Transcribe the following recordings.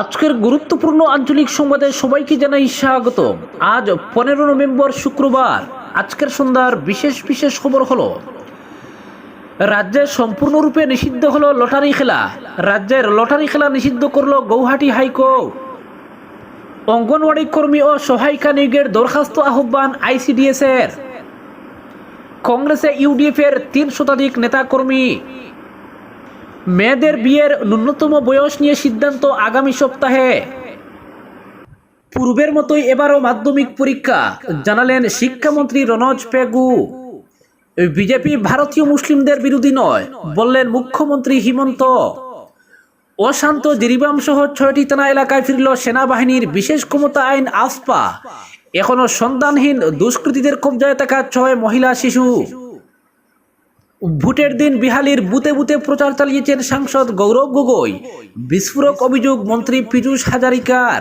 আজকের গুরুত্বপূর্ণ আঞ্চলিক সংবাদে সবাইকে জানাই স্বাগত। আজ পনেরো নভেম্বর শুক্রবার, আজকের সন্ধ্যার বিশেষ বিশেষ খবর হলো, রাজ্যে সম্পূর্ণরূপে নিষিদ্ধ হলো লটারি খেলা। রাজ্যের লটারি খেলা নিষিদ্ধ করল গৌহাটি হাইকোর্ট। অঙ্গনওয়াড়ি কর্মী ও সহায়িকা নিয়োগের দরখাস্ত আহ্বান আইসিডিএস এর কংগ্রেসে ইউডিএফ এর তিন শতাধিক নেতাকর্মী। মেয়েদের বিয়ের ন্যূনতম বয়স নিয়ে সিদ্ধান্ত আগামী সপ্তাহে। পূর্বের মতোই এবারও মাধ্যমিক পরীক্ষা, জানালেন শিক্ষামন্ত্রী রনজ পেগু। বিজেপি ভারতীয় মুসলিমদের বিরোধী নয়, বললেন মুখ্যমন্ত্রী হিমন্ত। অশান্ত জিরিবাম সহ ছয়টি থানা এলাকায় ফিরল সেনাবাহিনীর বিশেষ ক্ষমতা আইন আসপা। এখনও সন্ধানহীন দুষ্কৃতীদের কবজায় থাকা ছয় মহিলা শিশু। ভোটের দিন বিহালির বুতে বুতে প্রচার চালিয়েছেন সাংসদ গৌরব গগৈ। বিস্ফোরক অভিযোগ মন্ত্রী পীযূষ হাজারিকার।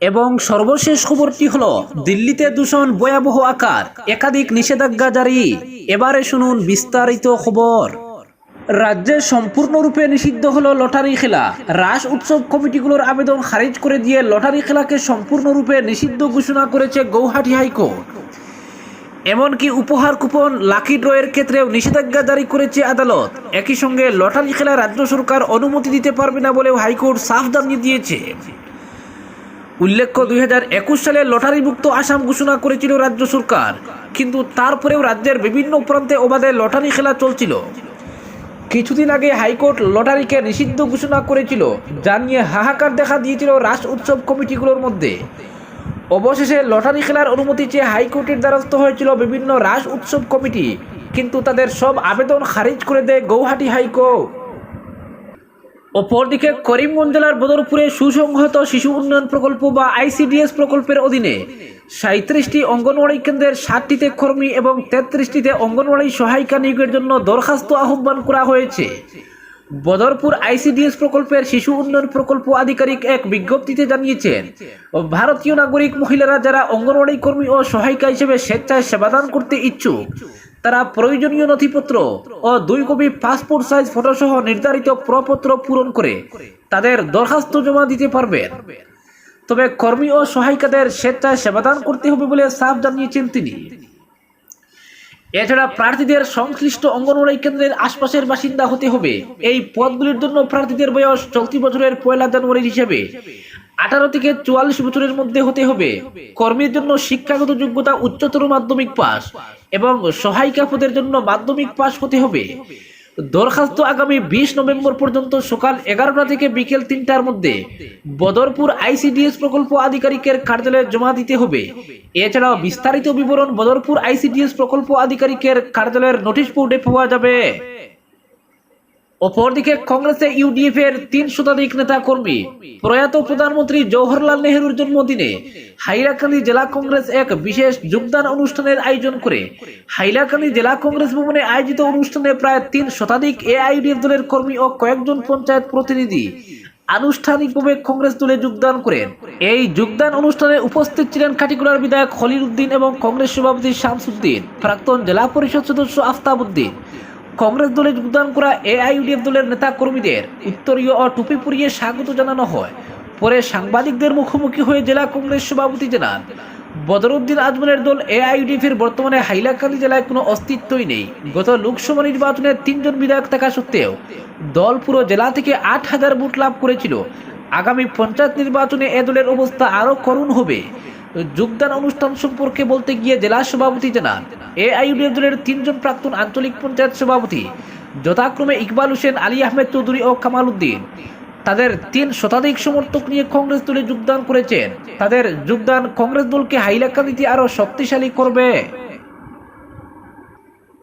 এবং সর্বশেষ খবরটি হল, দিল্লিতে দূষণ ভয়াবহ আকার, একাধিক নিষেধাজ্ঞা জারি। এবারে শুনুন বিস্তারিত খবর। রাজ্যে সম্পূর্ণরূপে নিষিদ্ধ হলো লটারি খেলা। রাস উৎসব কমিটিগুলোর আবেদন খারিজ করে দিয়ে লটারি খেলাকে সম্পূর্ণরূপে নিষিদ্ধ ঘোষণা করেছে গৌহাটি হাইকোর্ট। এমনকি উপহার কুপন, লাকি ড্রয়ের ক্ষেত্রেও নিষেধাজ্ঞা জারি করেছে আদালত। একই সঙ্গে লটারি খেলা রাজ্য সরকার অনুমতি দিতে পারবে না বলেও হাইকোর্ট সাফ জানিয়ে দিয়েছে। উল্লেখ্য, দুই সালে লটারিমুক্ত আসাম ঘোষণা করেছিল রাজ্য সরকার, কিন্তু তারপরেও রাজ্যের বিভিন্ন প্রান্তে অবাধে লটারি খেলা চলছিল। কিছুদিন আগে হাইকোর্ট লটারিকে নিষিদ্ধ ঘোষণা করেছিল, যা নিয়ে হাহাকার দেখা দিয়েছিল রাস উৎসব কমিটিগুলোর মধ্যে। অবশেষে লটারি খেলার অনুমতি চেয়ে হাইকোর্টের দ্বারস্থ হয়েছিল বিভিন্ন রাস উৎসব কমিটি। কিন্তু তাদের সব আবেদন খারিজ করে দেয় গৌহাটি হাইকোর্ট। অপরদিকে করিমগঞ্জ জেলার বদরপুরে সুসংহত শিশু উন্নয়ন প্রকল্প বা আইসিডিএস প্রকল্পের অধীনে সাঁত্রিশটি অঙ্গনওয়াড়ি কেন্দ্রের ষাটটিতে কর্মী এবং তেত্রিশটিতে অঙ্গনওয়াড়ি সহায়িকা নিয়োগের জন্য দরখাস্ত আহ্বান করা হয়েছে। বদরপুর আইসিডিএস প্রকল্পের শিশু উন্নয়ন প্রকল্প আধিকারিক এক বিজ্ঞপ্তিতে জানিয়েছেন, ভারতীয় নাগরিক মহিলারা যারা অঙ্গনওয়াড়ি কর্মী ও সহায়িকা হিসেবে স্বেচ্ছায় সেবাদান করতে ইচ্ছুক, তারা প্রয়োজনীয় নথিপত্র ও দুই কপি পাসপোর্ট সাইজ ফটোসহ নির্ধারিত প্রপত্র পূরণ করে তাদের দরখাস্ত জমা দিতে পারবেন। তবে কর্মী ও সহায়িকাদের স্বেচ্ছায় সেবাদান করতে হবে বলে সাফ জানিয়েছেন তিনি। এছাড়া প্রার্থীদের সংশ্লিষ্ট অঙ্গনওয়াড়ি কেন্দ্রের আশপাশের বাসিন্দা হতে হবে। এই পদগুলির জন্য প্রার্থীদের বয়স চলতি বছরের পয়লা জানুয়ারির হিসেবে আঠারো থেকে চুয়াল্লিশ বছরের মধ্যে হতে হবে। কর্মীর জন্য শিক্ষাগত যোগ্যতা উচ্চতর মাধ্যমিক পাস এবং সহায়িকা পদের জন্য মাধ্যমিক পাস হতে হবে। দরখাস্ত আগামী বিশ নভেম্বর পর্যন্ত সকাল এগারোটা থেকে বিকেল তিনটার মধ্যে বদরপুর আইসিডিএস প্রকল্প আধিকারিকের কার্যালয়ে জমা দিতে হবে। এছাড়াও বিস্তারিত বিবরণ বদরপুর আইসিডিএস প্রকল্প আধিকারিকের কার্যালয়ের নোটিশ বোর্ডে পাওয়া যাবে। অপরদিকে কংগ্রেসে ইউডিএফ এর তিন শতাধিক নেতা কর্মী প্রয়াত প্রধানমন্ত্রী জওহরলাল নেহরুর জন্মদিনে হাইলাকান্দি জেলা কংগ্রেস এক বিশেষ যোগদান অনুষ্ঠানের আয়োজন করে হাইলাকান্দি জেলা কংগ্রেস ভবনে আয়োজিত অনুষ্ঠানে প্রায় তিন শতাধিক এআইডিএফ দলের কর্মী ও কয়েকজন পঞ্চায়েত প্রতিনিধি আনুষ্ঠানিকভাবে কংগ্রেস দলে যোগদান করেন। এই যোগদান অনুষ্ঠানে উপস্থিত ছিলেন খাটিকুলার বিধায়ক খলিল উদ্দিন এবং কংগ্রেস সভাপতি শামসুদ্দিন, প্রাক্তন জেলা পরিষদ সদস্য আফতাব উদ্দিন। কংগ্রেস দলে যোগদান করা এআইইউডিএফ দলের নেতা কর্মীদের উত্তরীয় ও টুপি পরিয়ে স্বাগত জানানো হয়। পরে সাংবাদিকদের মুখোমুখি হয়ে জেলা কংগ্রেস সভাপতি জানান, বদরুদ্দিন আজমলের দল এআইইউডিএফ এর বর্তমানে হাইলাকান্দি জেলায় কোনো অস্তিত্বই নেই। গত লোকসভা নির্বাচনে তিনজন বিধায়ক থাকা সত্ত্বেও দল পুরো জেলা থেকে আট হাজার ভোট লাভ করেছিল। আগামী পঞ্চায়েত নির্বাচনে এ দলের অবস্থা আরও করুণ হবে। যোগদান অনুষ্ঠান সম্পর্কে বলতে গিয়ে জেলা সভাপতি জানান এআইইউডিএফ দলের তিনজন প্রাক্তন আঞ্চলিক পঞ্চায়েত সভাপতি যথাক্রমে ইকবাল হোসেন, আলী আহমেদ চৌধুরী ও কামাল উদ্দিন। তাদের তিন শতাধিক সমর্থক নিয়ে কংগ্রেস দলে যোগদান করেছেন। তাদের যোগদান কংগ্রেস দলকে হাইলাকান্দিতে আরও শক্তিশালী করবে।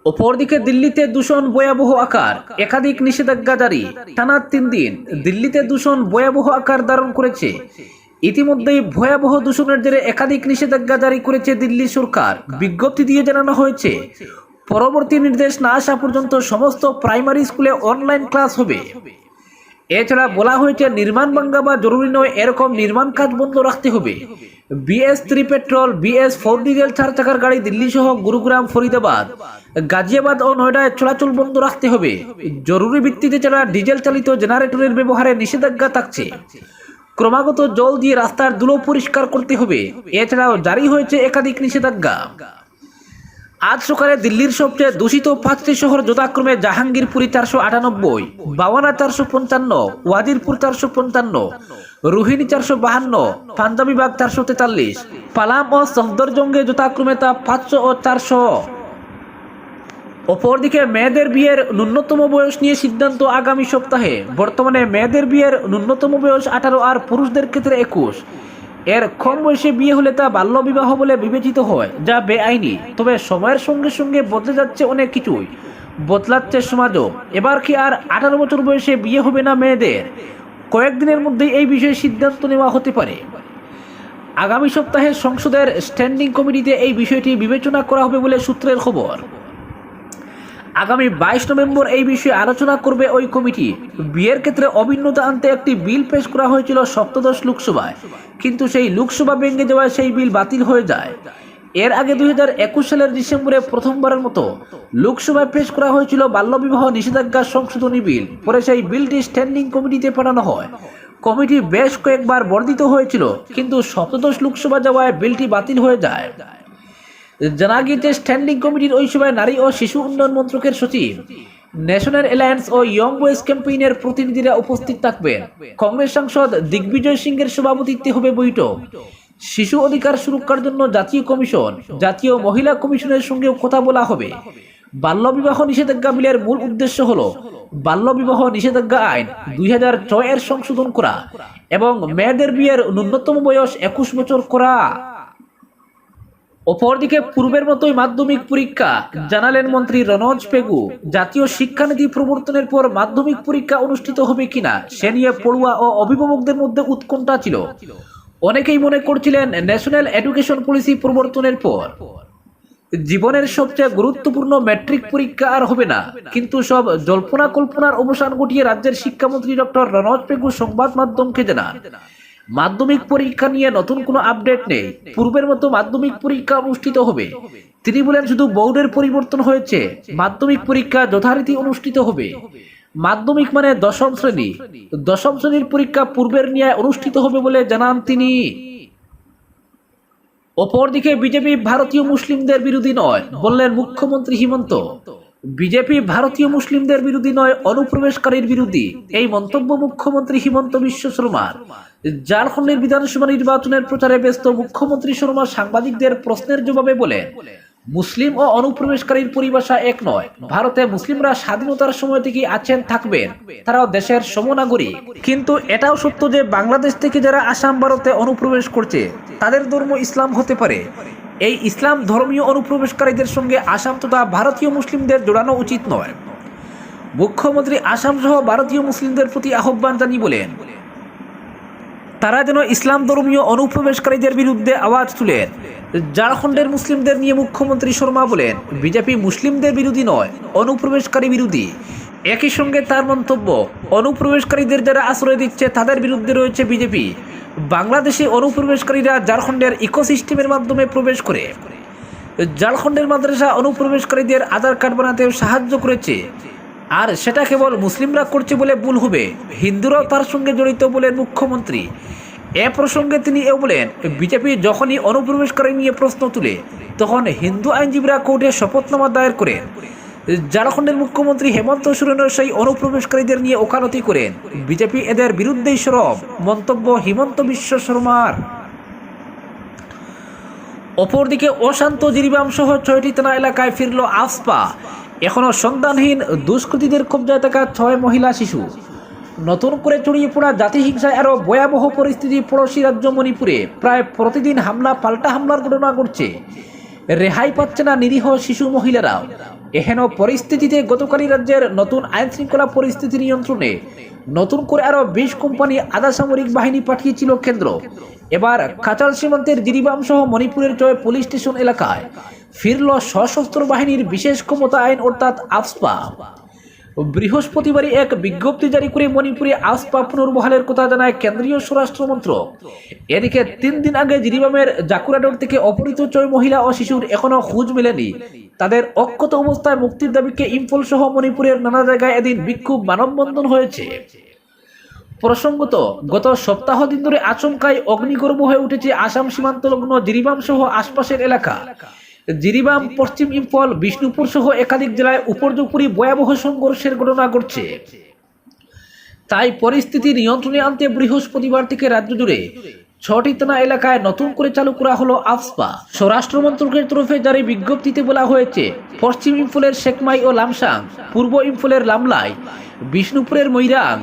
অপরদিকে দিল্লিতে দূষণ ভয়াবহ আকার, একাধিক নিষেধাজ্ঞা জারি। টানা তিন দিন দিল্লিতে দূষণ ভয়াবহ আকার ধারণ করেছে। ইতিমধ্যেই ভয়াবহ দূষণের জেরে একাধিক নিষেধাজ্ঞা জারি করেছে দিল্লি সরকার। বিজ্ঞপ্তি দিয়ে জানানো হয়েছে, পরবর্তী নির্দেশ না আসা পর্যন্ত সমস্ত প্রাইমারি স্কুলে অনলাইন ক্লাস হবে। এছাড়া বলা হয়েছে, নির্মাণ ভাঙ্গা বা জরুরি নয়, এরকম নির্মাণ কাজ বন্ধ রাখতে হবে। BS three petrol, BS four diesel চার চাকার গাড়ি দিল্লি সহ গুরুগ্রাম, ফরিদাবাদ, গাজিয়াবাদ ও নয়ডায় চলাচল বন্ধ রাখতে হবে। জরুরি ভিত্তিতে ছাড়া ডিজেল চালিত জেনারেটরের ব্যবহারে নিষেধাজ্ঞা থাকছে। ক্রমাগত জল দিয়ে রাস্তার ধুলো পরিষ্কার করতে হবে। এছাড়াও জারি হয়েছে একাধিক নিষেধাজ্ঞা। আজ সকালে দিল্লির সবচেয়ে দূষিত পাঁচটি শহর যথাক্রমে জাহাঙ্গীরপুরি চারশো আটানব্বই, বাওয়ানা চারশো পঞ্চান্ন, ওয়াজিরপুর চারশো পঞ্চান্ন, রোহিণী চারশো বাহান্ন পাঞ্জাবিবাগ চারশো তেতাল্লিশ, পালাম ও সফদরজঙ্গে যথাক্রমে তা পাঁচশো ও চারশো। অপরদিকে মেয়েদের বিয়ের ন্যূনতম বয়স নিয়ে সিদ্ধান্ত আগামী সপ্তাহে। বর্তমানে মেয়েদের বিয়ের ন্যূনতম বয়স আঠারো আর পুরুষদের ক্ষেত্রে একুশ। এর কম বয়সে বিয়ে হলে তা বাল্যবিবাহ বলে বিবেচিত হয়, যা বেআইনি। তবে সময়ের সঙ্গে সঙ্গে বদলে যাচ্ছে অনেক কিছুই। বদলাচ্ছে সমাজও। এবার কি আর আঠারো বছর বয়সে বিয়ে হবে না মেয়েদের? কয়েকদিনের মধ্যেই এই বিষয়ে সিদ্ধান্ত নেওয়া হতে পারে। আগামী সপ্তাহে সংসদের স্ট্যান্ডিং কমিটিতে এই বিষয়টি বিবেচনা করা হবে বলে সূত্রের খবর। আগামী বাইশ নভেম্বর এই বিষয়ে আলোচনা করবে ওই কমিটি। বিয়ের ক্ষেত্রে অভিন্নতা আনতে একটি বিল পেশ করা হয়েছিল সপ্তদশ লোকসভায়। কিন্তু সেই লোকসভা ভেঙে যাওয়ায় সেই বিল বাতিল হয়ে যায়। এর আগে দু হাজার একুশ সালের ডিসেম্বরে প্রথমবারের মতো লোকসভায় পেশ করা হয়েছিল বাল্যবিবাহ নিষেধাজ্ঞা সংশোধনী বিল। পরে সেই বিলটি স্ট্যান্ডিং কমিটিতে পাঠানো হয়। কমিটি বেশ কয়েকবার বর্ধিত হয়েছিল, কিন্তু সপ্তদশ লোকসভা যাওয়ায় বিলটি বাতিল হয়ে যায়। জানা গিয়েছে স্ট্যান্ডিং কমিটির ওই সময় নারী ও শিশু উন্নয়ন মন্ত্রকের সচিব। ন্যাশনাল অ্যালায়েন্স ও ইয়ং বয়েজ ক্যাম্পেইনের প্রতিনিধিরা উপস্থিত থাকবেন। কংগ্রেস সাংসদ দিগ্বিজয় সিংয়ের সভাপতিত্বে হবে বৈঠক। শিশু অধিকার সুরক্ষার জন্য জাতীয় কমিশন, জাতীয় মহিলা কমিশনের সঙ্গেও কথা বলা হবে। বাল্যবিবাহ নিষেধাজ্ঞা বিলের মূল উদ্দেশ্য হল বাল্যবিবাহ নিষেধাজ্ঞা আইন দুই হাজার ছয় এর সংশোধন করা এবং মেয়েদের বিয়ের ন্যূনতম বয়স একুশ বছর করা। অপরদিকে পূর্বের মতোই মাধ্যমিক পরীক্ষা, জানালেন মন্ত্রী রনজ পেগু। জাতীয় শিক্ষানীতি প্রবর্তনের পর মাধ্যমিক পরীক্ষা অনুষ্ঠিত হবে কিনা, সে নিয়ে পড়ুয়া ও অভিভাবকদের মধ্যে উৎকণ্ঠা ছিল। অনেকেই মনে করছিলেন ন্যাশনাল এডুকেশন পলিসি প্রবর্তনের পর। জীবনের সবচেয়ে গুরুত্বপূর্ণ ম্যাট্রিক পরীক্ষা আর হবে না, কিন্তু সব জল্পনা কল্পনার অবসান ঘটিয়ে রাজ্যের শিক্ষামন্ত্রী ডক্টর রনজ পেগু সংবাদ মাধ্যমকে জানান। মাধ্যমিক পরীক্ষা নিয়ে নতুন কোনো আপডেট নেই। পূর্বের মতো মাধ্যমিক পরীক্ষা অনুষ্ঠিত হবে। তিনি বলেন, শুধু বোর্ডের পরিবর্তন হয়েছে, মাধ্যমিক পরীক্ষা যথারীতি অনুষ্ঠিত হবে। মাধ্যমিক মানে দশম শ্রেণি। দশম শ্রেণির পরীক্ষা পূর্বের নিয়ে অনুষ্ঠিত হবে বলে জানান তিনি। অপরদিকে বিজেপি ভারতীয় মুসলিমদের বিরোধী নয়, বললেন মুখ্যমন্ত্রী হিমন্ত। বিজেপি ভারতীয় মুসলিমদের বিরোধী নয়, অনুপ্রবেশকারীর বিরোধী। এই মন্তব্য মুখ্যমন্ত্রী হিমন্ত বিশ্ব শর্মার। ঝাড়খণ্ডের বিধানসভা নির্বাচনের প্রচারে ব্যস্ত মুখ্যমন্ত্রী শর্মা সাংবাদিকদের প্রশ্নের জবাবে বলেন, মুসলিম ও অনুপ্রবেশকারীর পরিভাষা এক নয়। ভারতে মুসলিমরা স্বাধীনতার সময় থেকে আছেন, থাকবেন। তারাও দেশের সমনাগরিক। কিন্তু এটাও সত্য যে বাংলাদেশ থেকে যারা আসাম, ভারতে অনুপ্রবেশ করছে, তাদের ধর্ম ইসলাম হতে পারে। এই ইসলাম ধর্মীয় অনুপ্রবেশকারীদের সঙ্গে আসাম তথা ভারতীয় মুসলিমদের জোড়ানো উচিত নয়। মুখ্যমন্ত্রী আসাম সহ ভারতীয় মুসলিমদের প্রতি আহ্বান জানিয়ে বলেন, তারা যেন ইসলাম ধর্মীয় অনুপ্রবেশকারীদের বিরুদ্ধে আওয়াজ তুলেন। ঝাড়খণ্ডের মুসলিমদের নিয়ে মুখ্যমন্ত্রী শর্মা বলেন, বিজেপি মুসলিমদের বিরোধী নয়, অনুপ্রবেশকারী বিরোধী। একই সঙ্গে তার মন্তব্য, অনুপ্রবেশকারীদের যারা আশ্রয় দিচ্ছে, তাদের বিরুদ্ধে রয়েছে বিজেপি। বাংলাদেশে অনুপ্রবেশকারীরা ঝাড়খণ্ডের ইকোসিস্টেমের মাধ্যমে প্রবেশ করে। ঝাড়খণ্ডের মাদ্রাসা অনুপ্রবেশকারীদের আধার কার্ড বানাতেও সাহায্য করেছে। আর সেটা কেবল মুসলিমরা করছে বলে ভুল হবে। হিন্দুরাও তার সঙ্গে জড়িত বলেন মুখ্যমন্ত্রী এ প্রসঙ্গে তিনি এও বলেন, বিজেপি যখনই অনুপ্রবেশকারী নিয়ে প্রশ্ন তুলে, তখন হিন্দু আইনজীবীরা কোর্টে শপথনামা দায়ের করেন। ঝাড়খণ্ডের মুখ্যমন্ত্রী হেমন্ত সোরেনের সেই অনুপ্রবেশকারীদের নিয়ে ওকালতি করেন। বিজেপি এদের বিরুদ্ধেই সরব। মন্তব্য হিমন্ত বিশ্ব শর্মার। অপরদিকে অশান্ত জিরিবাম সহ ছয়টি থানা এলাকায় ফিরল আফসপা এখনও সন্ধানহীন দুষ্কৃতীদের কবজায় থাকা ছয় মহিলা শিশু। নতুন করে ছড়িয়ে পড়া জাতি জাতিহিংসায় আরও ভয়াবহ পরিস্থিতি পড়োশী রাজ্য মণিপুরে। প্রায় প্রতিদিন হামলা, পাল্টা হামলার ঘটনা ঘটছে। রেহাই পাচ্ছে না নিরীহ শিশু মহিলারাও। এহেন পরিস্থিতিতে গতকালই রাজ্যের নতুন আইন শৃঙ্খলা পরিস্থিতি নিয়ন্ত্রণে নতুন করে আরও বিশ কোম্পানি আধা সামরিক বাহিনী পাঠিয়েছিল কেন্দ্র। এবার কাচাল সীমান্তের জিরিবাম সহ মণিপুরের জয় পুলিশ স্টেশন এলাকায় ফিরল সশস্ত্র বাহিনীর বিশেষ ক্ষমতা আইন অর্থাৎ আফসপা। বৃহস্পতিবারই এক বিজ্ঞপ্তি জারি করে মণিপুরে আসপা পুনর্বহালের কথা জানায় কেন্দ্রীয় স্বরাষ্ট্র মন্ত্রক। এদিকে তিন দিন আগে জিরিবামের জাকুরাডোর থেকে অপহৃত মহিলা ও শিশুর এখনও খোঁজ মেলেনি। তাদের অক্ষত অবস্থায় মুক্তির দাবিকে ইম্ফল সহ মণিপুরের নানা জায়গায় এদিন বিক্ষোভ মানববন্ধন হয়েছে। প্রসঙ্গত, গত সপ্তাহ দিন ধরে আচমকায় অগ্নিগর্ভ হয়ে উঠেছে আসাম সীমান্তলগ্ন জিরিবাম সহ আশপাশের এলাকা। জিরিবাম, পশ্চিম ইম্ফল, বিষ্ণুপুর সহ একাধিক জেলায় উপর্যুপুরি ভয়াবহ সংঘর্ষের ঘটনা ঘটছে। তাই পরিস্থিতি নিয়ন্ত্রণে আনতে বৃহস্পতিবার থেকে রাজ্য জুড়ে ছটি থানা এলাকায় নতুন করে চালু করা হলো আফসপা। স্বরাষ্ট্র মন্ত্রকের তরফে জারি বিজ্ঞপ্তিতে বলা হয়েছে, পশ্চিম ইম্ফলের শেকমাই ও লামসাং, পূর্ব ইম্ফলের লামলাই, বিষ্ণুপুরের মৈরাং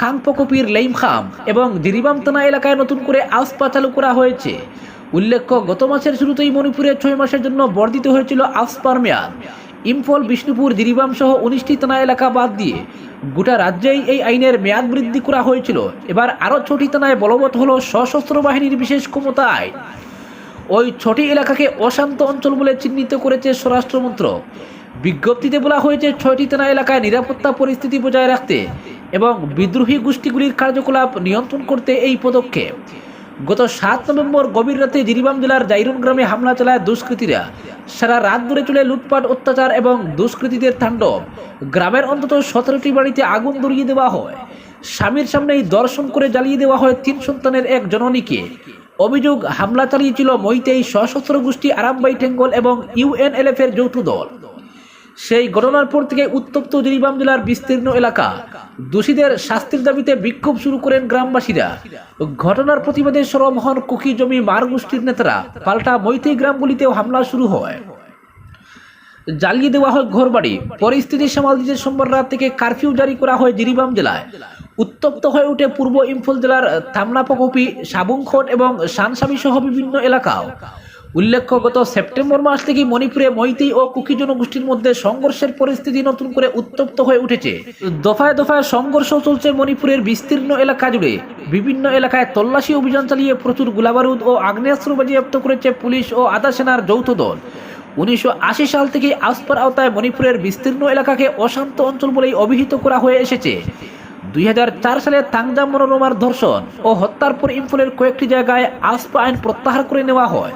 খাংপকপির লেইমখাম এবং জিরিবাম থানা এলাকায় নতুন করে আফসপা চালু করা হয়েছে। উল্লেখ্য, গত মাসের শুরুতেই মণিপুরে ছয় মাসের জন্য বর্ধিত হয়েছিল আফসপার মেয়াদ। ইম্ফল, বিষ্ণুপুর জিরিবাম সহ উনিশটি থানা এলাকা বাদ দিয়ে গোটা রাজ্যেই এই আইনের মেয়াদ বৃদ্ধি করা হয়েছিল। এবার আরও ছটি থানায় বলবৎ হল সশস্ত্র বাহিনীর বিশেষ ক্ষমতা আইন ওই ছটি এলাকাকে অশান্ত অঞ্চল বলে চিহ্নিত করেছে স্বরাষ্ট্র মন্ত্রক বিজ্ঞপ্তিতে বলা হয়েছে, ছয়টি থানা এলাকায় নিরাপত্তা পরিস্থিতি বজায় রাখতে এবং বিদ্রোহী গোষ্ঠীগুলির কার্যকলাপ নিয়ন্ত্রণ করতে এই পদক্ষেপ। গত সাত নভেম্বর গভীর রাতে জিরিবাম জেলার জাইরুন গ্রামে হামলা চালায় দুষ্কৃতীরা। সারা রাত ধরে চলে লুটপাট, অত্যাচার এবং দুষ্কৃতীদের তাণ্ডব। গ্রামের অন্তত সতেরোটি বাড়িতে আগুন ধরিয়ে দেওয়া হয়। স্বামীর সামনেই দর্শন করে জ্বালিয়ে দেওয়া হয় তিন সন্তানের এক জননীকে। অভিযোগ, হামলা চালিয়েছিল মৈতেই সশস্ত্র গোষ্ঠী আরামবাই টেঙ্গল এবং ইউএনএলএফ এর যৌথ দল। সেই ঘটনার পর থেকে উত্তপ্ত জিরিবাম জেলার বিস্তীর্ণ এলাকা। দোষীদের শাস্তির দাবিতে বিক্ষোভ শুরু করেন গ্রামবাসীরা। ঘটনার প্রতিবাদে সরব হন কুকি জমি মার গোষ্ঠীর নেতারা পাল্টা মৈতেই গ্রামগুলিতেও হামলা শুরু হয়। জ্বালিয়ে দেওয়া হয় ঘরবাড়ি। পরিস্থিতি সামাল দিতে সোমবার রাত থেকে কারফিউ জারি করা হয় জিরিবাম জেলায়। উত্তপ্ত হয়ে ওঠে পূর্ব ইম্ফল জেলার থামনাপকপি সাবুংখট এবং সানসাবি সহ বিভিন্ন এলাকাও। উল্লেখ্য, গত সেপ্টেম্বর মাস থেকে মণিপুরে মৈতি ও কুকি জনগোষ্ঠীর মধ্যে সংঘর্ষের পরিস্থিতি নতুন করে উত্তপ্ত হয়ে উঠেছে। দফায় দফায় সংঘর্ষ চলছে মণিপুরের বিস্তীর্ণ এলাকা জুড়ে। বিভিন্ন এলাকায় তল্লাশি অভিযান চালিয়ে প্রচুর গোলাবারুদ ও আগ্নেয়াস্ত্র বাজেয়াপ্ত করেছে পুলিশ ও আধা সেনার যৌথ দল। উনিশশো আশি সাল থেকে আসপার আওতায় মণিপুরের বিস্তীর্ণ এলাকাকে অশান্ত অঞ্চল বলেই অভিহিত করা হয়ে এসেছে। দুই হাজার চার সালে তাংজাম মনোরমার ধর্ষণ ও হত্যার পর ইম্ফলের কয়েকটি জায়গায় আসপা আইন প্রত্যাহার করে নেওয়া হয়।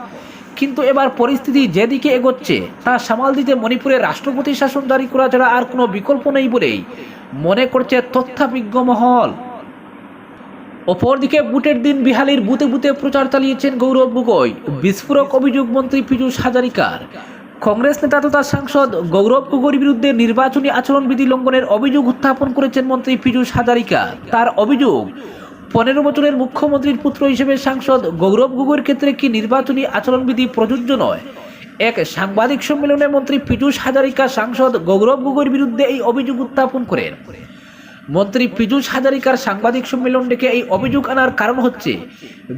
কিন্তু এবার পরিস্থিতি যেদিকে এগোচ্ছে, তা সামাল দিতে মণিপুরে রাষ্ট্রপতি শাসন জারি করা ছাড়া আর কোনো বিকল্প নেই বলেই মনে করছে তথ্যাবিজ্ঞ মহল। অপরদিকে বুটের দিন বিহালির বুতে বুতে প্রচার চালিয়েছেন গৌরব গগৈ। বিস্ফোরক অভিযোগ মন্ত্রী পীযূষ হাজারিকার। কংগ্রেস নেতা তথা সাংসদ গৌরব গগৈর বিরুদ্ধে নির্বাচনী আচরণবিধি লঙ্ঘনের অভিযোগ উত্থাপন করেছেন মন্ত্রী পীযূষ হাজারিকা। তার অভিযোগ পনেরো বছরের মুখ্যমন্ত্রীর পুত্র হিসেবে সাংসদ গৌরব গগৈর ক্ষেত্রে কি নির্বাচনী আচরণবিধি প্রযোজ্য নয়? এক, সাংবাদিক সম্মেলনে মন্ত্রী পীযূষ হাজারিকা সাংসদ গৌরব গগৈর বিরুদ্ধে এই অভিযোগ উত্থাপন করেন। মন্ত্রী পীযূষ হাজারিকার সাংবাদিক সম্মেলন ডেকে এই অভিযোগ আনার কারণ হচ্ছে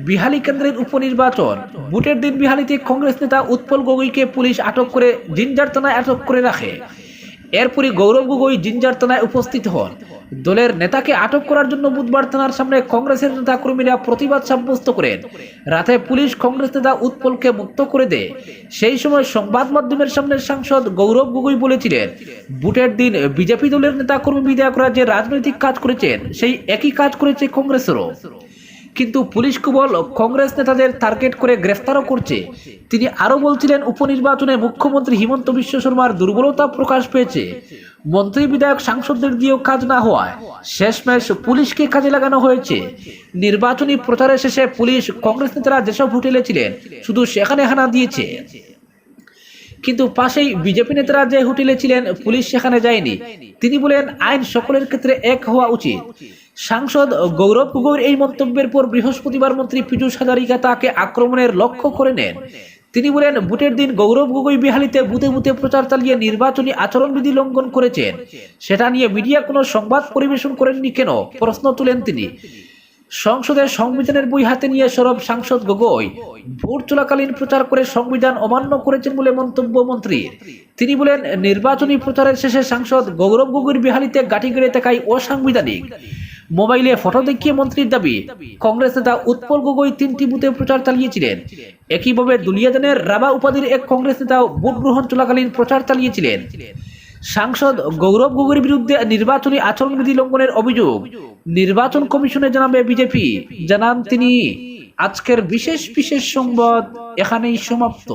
বিহালি কেন্দ্রের উপনির্বাচন। ভোটের দিন বিহালিতে কংগ্রেস নেতা উৎপল গগৈকে পুলিশ আটক করে জিঞ্জার থানায় আটক করে রাখে। এরপরই গৌরব গগৈ জিঞ্জার থানায় উপস্থিত হন। দলের নেতাকে আটক করার জন্য বুধবার থানার সামনে কংগ্রেসের নেতা কর্মীরা প্রতিবাদ সাব্যস্ত করেন। রাতে পুলিশ কংগ্রেস নেতা উৎপলকে মুক্ত করে দেয়। সেই সময় সংবাদ মাধ্যমের সামনে সাংসদ গৌরব গগৈ বলেছিলেন ভোটের দিন বিজেপি দলের নেতাকর্মী বিধায়করা যে রাজনৈতিক কাজ করেছেন, সেই একই কাজ করেছে কংগ্রেসেরও। কিন্তু পুলিশ কেবল কংগ্রেস নেতাদের টার্গেট করে গ্রেফতারও করছে। তিনি আরও বলছিলেন, উপনির্বাচনে মুখ্যমন্ত্রী হিমন্ত বিশ্ব শর্মার দুর্বলতা প্রকাশ পেয়েছে। মন্ত্রী, বিধায়ক, সাংসদদের দিয়েও কাজ না হওয়ায় শেষমেশ পুলিশকে কাজে লাগানো হয়েছে। নির্বাচনী প্রচারের শেষে পুলিশ কংগ্রেস নেতারা যেসব হোটেলে ছিলেন শুধু সেখানে হানা দিয়েছে। কিন্তু পাশেই বিজেপি নেতারা যে হোটেলে ছিলেন, পুলিশ সেখানে যায়নি। তিনি বলেন, আইন সকলের ক্ষেত্রে এক হওয়া উচিত। সাংসদ গৌরব গগৈর এই মন্তব্যের পর বৃহস্পতিবার মন্ত্রী পীযূষ হাজারিকা তাকে আক্রমণের লক্ষ্য করে নেন। তিনি বলেন ভোটের দিন গৌরব গগৈ বিহালিতে বুতে বুতে প্রচার চালিয়ে নির্বাচনী আচরণবিধি লঙ্ঘন করেছেন। সেটা নিয়ে মিডিয়া কোনো সংবাদ পরিবেশন করেননি কেন? প্রশ্ন তুলেন তিনি। সংসদের সংবিধানের বই হাতে নিয়ে সরব সাংসদ গগৈ ভোট চলাকালীন প্রচার করে সংবিধান অমান্য করেছেন বলে মন্তব্য মন্ত্রীর। তিনি বলেন, নির্বাচনী প্রচারের শেষে সাংসদ গৌরব গগৈর বিহালিতে গাঠি গেড়ে থাকায় অসাংবিধানিক। মোবাইলে ফটো দেখিয়ে মন্ত্রীর দাবি, কংগ্রেস নেতা উৎপল গগৈ তিনটি বুথে প্রচার চালিয়েছিলেন। একইভাবে দুলিয়াজানের রাবা উপাধির এক কংগ্রেস নেতা ভোট গ্রহণ চলাকালীন প্রচার চালিয়েছিলেন। সাংসদ গৌরব গগৈর বিরুদ্ধে নির্বাচনী আচরণবিধি লঙ্ঘনের অভিযোগ, নির্বাচন কমিশনে জানাবে বিজেপি। জানান তিনি, আজকের বিশেষ বিশেষ সংবাদ এখানেই সমাপ্ত।